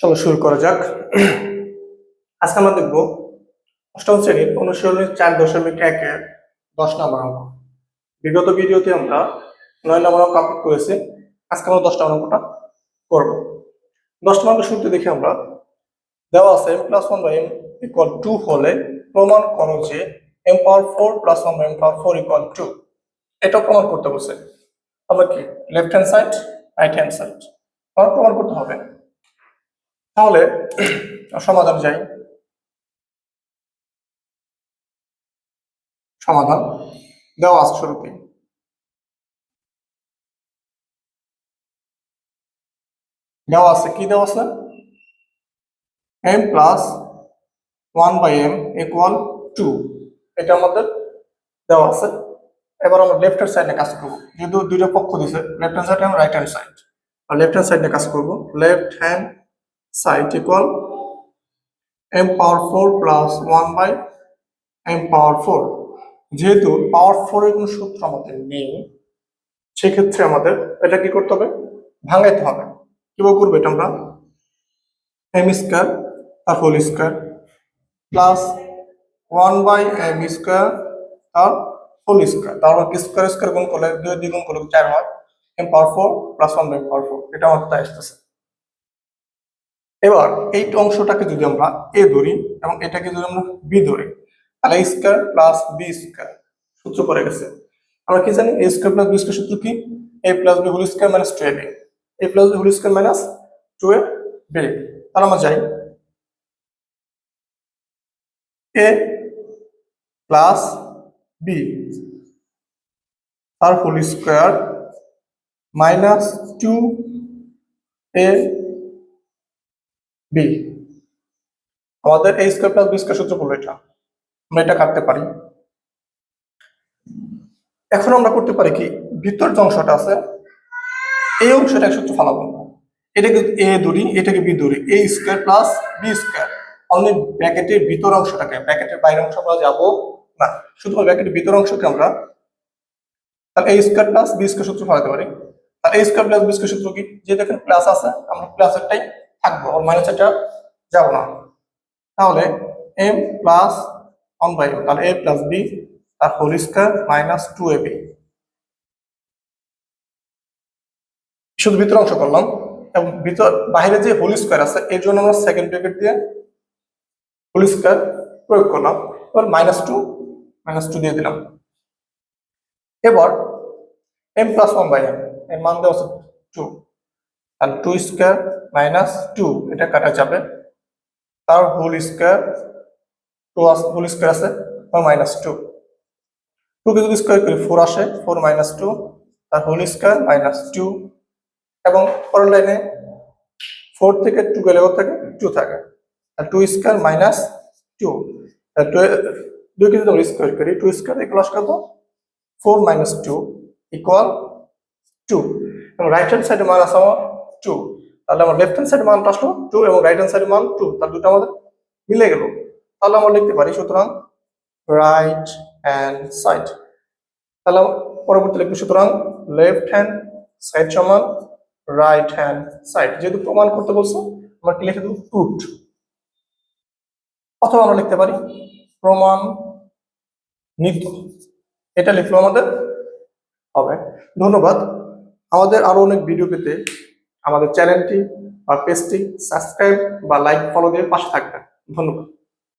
চলো শুরু করা যাক। আজকে আমরা দেখব অষ্টম শ্রেণির অনুশীলনের চার দশমিক একের দশ নম্বর অঙ্ক। বিগত ভিডিওতে আমরা নয় নম্বর অঙ্ক আপলোড করেছি। আজকে আমরা দশ নম্বর অঙ্কটা করব। দশ নম্বর শুরুতে দেখি আমরা। দেওয়া আছে M plus one by M equal to হলে প্রমাণ করো যে M power four plus one by M power four equal to এটা প্রমাণ করতে বলছে। আমরা কি? Left hand side right hand side আমার প্রমাণ করতে হবে। তাহলে সমাধান যাই সমাধান দেওয়া আছে শুরুতে দেওয়া আছে, কি দেওয়া আছে? M plus one by M equal to এটা আমাদের দেওয়া আছে। এবার আমরা লেফট হ্যান্ড সাইডে কাজ করব। যেহেতু দুইটা পক্ষ দিছে লেফট হ্যান্ড সাইড এবং রাইট হ্যান্ড সাইড আর লেফট হ্যান্ড সাইডে কাজ করব। Left hand side equal M power four plus one by M power four. যেহেতু পাওয়ার ফোরের কোনো সূত্র আমাদের নেই, সেক্ষেত্রে আমাদের এটা কি করতে হবে? ভাঙাইতে হবে। কীভাবে করব এটা আমরা? এম স্কোয়ার, তার whole square, plus one by M square, তার হোল স্কোয়ার। তারপর স্কোয়ার স্কোয়ার গুণ করলে দুই দ্বিগুণ করলে চার হয়। M power four plus one by power four. এটা আমাদের তাই আসতেছে। এবার এই অংশটাকে যদি আমরা এ ধরি এবং এটাকে যদি আমরা বি ধরি, তাহলে A square plus B square সূত্র পড়ে গেছে। আমরা কি জানি? A square plus B square সূত্র কি? A plus B whole square minus two A B A plus B whole square minus two A B তাহলে আমরা যাই। এ প্লাস বি তার whole square minus two A B আমাদের A square plus B square সূত্র বলব এটা। আমরা এটা কাটতে পারি। এখন আমরা করতে পারি কি, ভিতর যে অংশটা আছে, এই অংশটা এক সূত্র ফালাবো। এটাকে এ ধরি এটাকে বি ধরি A square plus B square only ব্র্যাকেটের ভিতর অংশটাকে, ব্র্যাকেটের বাইরের অংশ আমরা যাব না। শুধু ব্র্যাকেটের ভিতর অংশকে আমরা তাহলে A square plus B square সূত্র ফালাতে পারি। তাহলে A square plus B square সূত্র কি? যেহেতু এখানে প্লাস আছে, আমরা প্লাসেরটাই থাকব আর মাইনাস এটা যাব না। তাহলে M plus one by M তাহলে এ প্লাস বি তার whole square minus two A B শুধু ভিতর অংশ করলাম, এবং ভিতর বাইরে যে হোল স্কোয়ার আছে, এর জন্য আমরা সেকেন্ড ব্র্যাকেট দিয়ে হোল স্কোয়ার প্রয়োগ করলাম। এবার মাইনাস টু মাইনাস টু দিয়ে দিলাম। এবার M plus one by M এর মান দেওয়া আছে টু আর টু স্কোয়ার মাইনাস টু এটা কাটা যাবে। তার whole square two whole square আছে মাইনাস টু টুকে যদি স্কোয়ার করি ফোর আসে ফোর মাইনাস টু তার হোল স্কোয়ার মাইনাস টু এবং পরের লাইনে ফোর থেকে টু গেলে থেকে? টু থাকে। আর টু স্কোয়ার মাইনাস টু দুই যদি আমরা স্কোয়ার করি টু স্কোয়ার আসে কত? Four minus two equal two এবং রাইট হ্যান্ড সাইডে মান আছে আমার টু তাহলে আমার লেফট হ্যান্ড সাইডে মানটা আসলো টু এবং রাইট হ্যান্ড সাইড মান টু তার দুটো আমাদের মিলে গেল। তাহলে আমরা লিখতে পারি সুতরাং রাইট হ্যান্ড সাইড তাহলে পরবর্তী লিখব সুতরাং লেফট হ্যান্ড সাইড সমান রাইট হ্যান্ড সাইড যেহেতু প্রমাণ করতে বলছো, আমরা কি লিখে দেবো টুট অথবা আমরা লিখতে পারি প্রমাণ নিত এটা লিখলো আমাদের হবে। ধন্যবাদ। আমাদের আরও অনেক ভিডিও পেতে আমাদের চ্যানেলটি বা পেজটি সাবস্ক্রাইব বা লাইক ফলো দিয়ে পাশে থাকবেন। ধন্যবাদ।